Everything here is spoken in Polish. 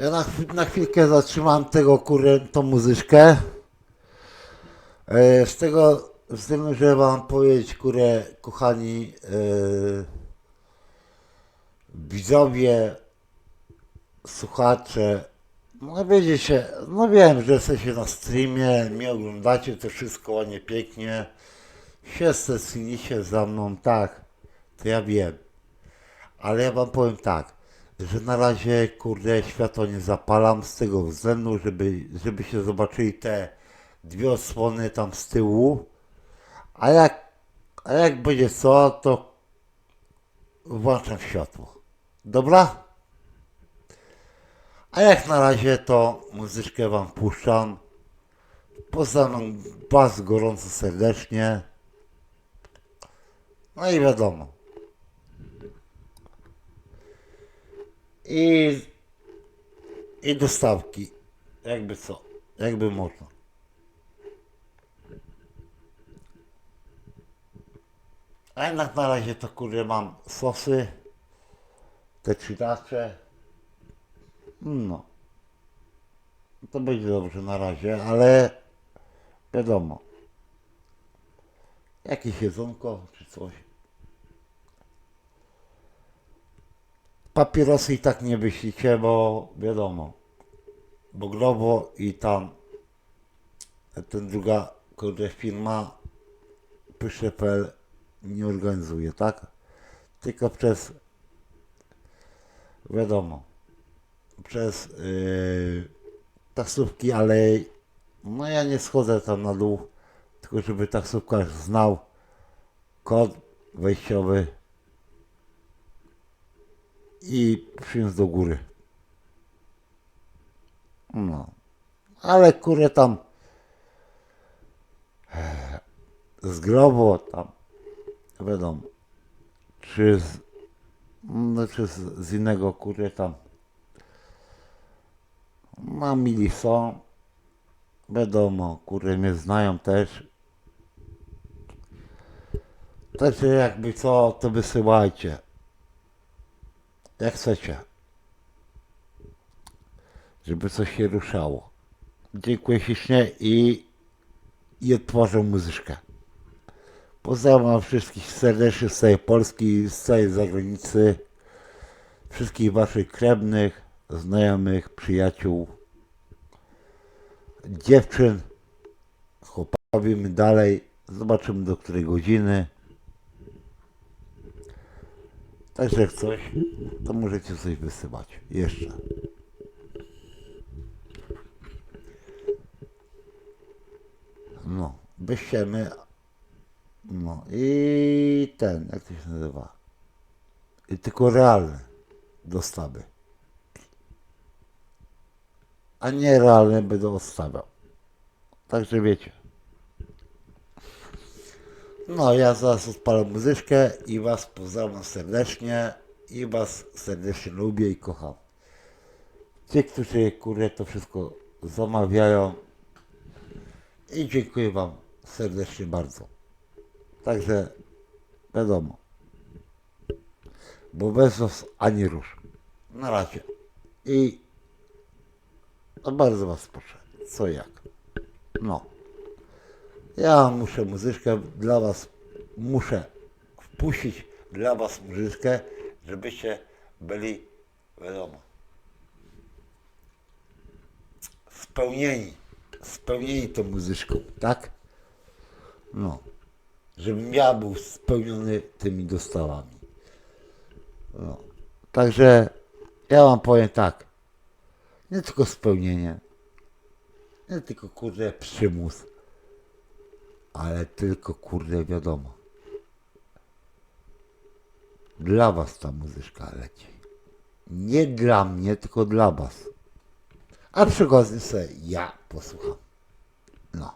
Ja na, na chwilkę zatrzymam tego kurę, tą muzyczkę. E, z tego względu, że wam powiedzieć, kurę, kochani e, widzowie, słuchacze, no wiecie, no wiem, że jesteście na streamie, mnie oglądacie, to wszystko ładnie, pięknie, się stęskniliście za mną, tak, to ja wiem. Ale ja wam powiem tak, że na razie kurde światło nie zapalam z tego względu, żeby, żebyście zobaczyli te dwie osłony tam z tyłu. A jak, a jak będzie co, to włączam światło. Dobra? A jak na razie to muzyczkę wam puszczam. Pozdrawiam was gorąco serdecznie. No i wiadomo. I, i dostawki. Jakby co, jakby można. A jednak na razie to kurde mam sosy, te trzynacze. No. To będzie dobrze na razie, ale wiadomo. Jakieś jedzonko czy coś. Papierosy i tak nie wyślicie, bo wiadomo, bo Globo i tam ten druga kurde firma Pysze.pl nie organizuje, tak? Tylko przez wiadomo, przez yy, taksówki, ale no ja nie schodzę tam na dół, tylko żeby taksówkarz znał kod wejściowy i przyniósł do góry. No. Ale kurę tam e, z grobu tam wiadomo czy z, no, czy z, z innego kurę tam no mili są wiadomo kurę mnie znają też Także jakby co to wysyłajcie jak chcecie, żeby coś się ruszało. Dziękuję ślicznie i, i odtworzę muzyczkę. Pozdrawiam wszystkich serdecznie z całej Polski, z całej zagranicy, wszystkich waszych krewnych, znajomych, przyjaciół, dziewczyn. Chłopawimy dalej, zobaczymy do której godziny. Także jak coś, to możecie coś wysyłać. Jeszcze. No, wyściemy. No i ten, jak to się nazywa? I tylko realne dostawy. A nie realne będę odstawiał. Także wiecie. No, ja zaraz odpalę muzyczkę i Was pozdrawiam serdecznie i Was serdecznie lubię i kocham. Ci, którzy kurde to wszystko zamawiają i dziękuję Wam serdecznie bardzo. Także wiadomo, bo bez Was ani rusz. Na razie. I no bardzo Was proszę, co jak. No. Ja muszę muzyczkę dla Was, muszę wpuścić dla Was muzyczkę, żebyście byli, wiadomo, spełnieni, spełnieni tą muzyczką, tak? No, żebym ja był spełniony tymi dostawami. No, także ja Wam powiem tak, nie tylko spełnienie, nie tylko kurde przymus, ale tylko kurde wiadomo. Dla was ta muzyczka leci. Nie dla mnie, tylko dla was. A przy okazji sobie ja posłucham. No.